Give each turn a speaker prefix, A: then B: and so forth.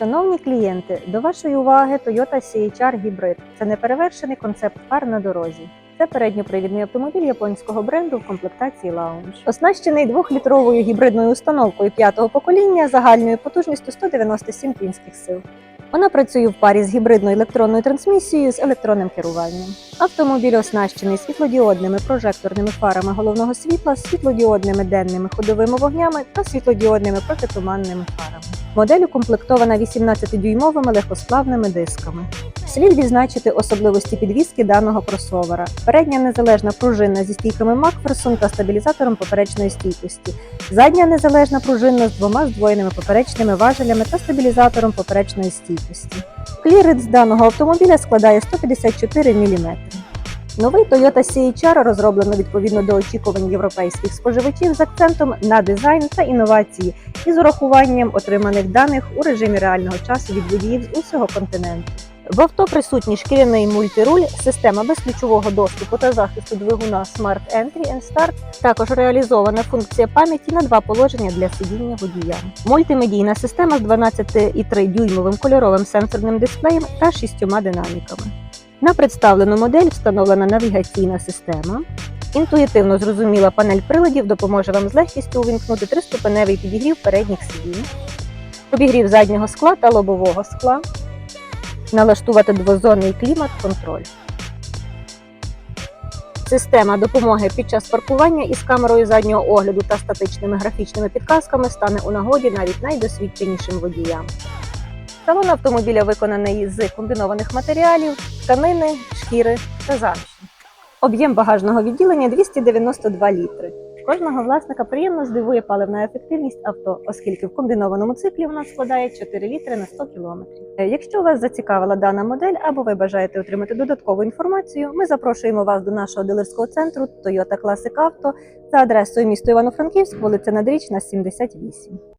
A: Шановні клієнти, до вашої уваги Toyota CHR Hybrid. Це неперевершений концепт фар на дорозі. Це передньопривідний автомобіль японського бренду в комплектації Lounge. Оснащений двохлітровою гібридною установкою п'ятого покоління загальною потужністю 197 кінських сил. Вона працює в парі з гібридною електронною трансмісією з електронним керуванням. Автомобіль оснащений світлодіодними прожекторними фарами головного світла, світлодіодними денними ходовими вогнями та світлодіодними протитуманними фарами. Модель укомплектована 18-дюймовими легкосплавними дисками. Слід відзначити особливості підвіски даного кросовера. Передня незалежна пружина зі стійками Макферсон та стабілізатором поперечної стійкості. Задня незалежна пружинна з двома здвоєними поперечними важелями та стабілізатором поперечної стійкості. Кліренс даного автомобіля складає 154 мм. Новий Toyota CHR розроблено відповідно до очікувань європейських споживачів з акцентом на дизайн та інновації і з урахуванням отриманих даних у режимі реального часу від водіїв з усього континенту. В авто присутній шкіряний мультируль, система безключового доступу та захисту двигуна Smart Entry and Start. Також реалізована функція пам'яті на два положення для сидіння водія. Мультимедійна система з 12,3 дюймовим кольоровим сенсорним дисплеєм та шістьома динаміками. На представлену модель встановлена навігаційна система. Інтуїтивно зрозуміла панель приладів допоможе вам з легкістю увімкнути триступеневий підігрів передніх сидінь, обігрів заднього скла та лобового скла, налаштувати двозонний клімат-контроль. Система допомоги під час паркування із камерою заднього огляду та статичними графічними підказками стане у нагоді навіть найдосвідченішим водіям. Салон автомобіля виконаний з комбінованих матеріалів, тканини, шкіри та замші. Об'єм багажного відділення 292 літри. Кожного власника приємно здивує паливна ефективність авто, оскільки в комбінованому циклі вона складає 4 літри на 100 кілометрів. Е, Якщо вас зацікавила дана модель або ви бажаєте отримати додаткову інформацію, ми запрошуємо вас до нашого дилерського центру Toyota Classic Auto за адресою місто Івано-Франківськ, вулиця Надрічна, 78.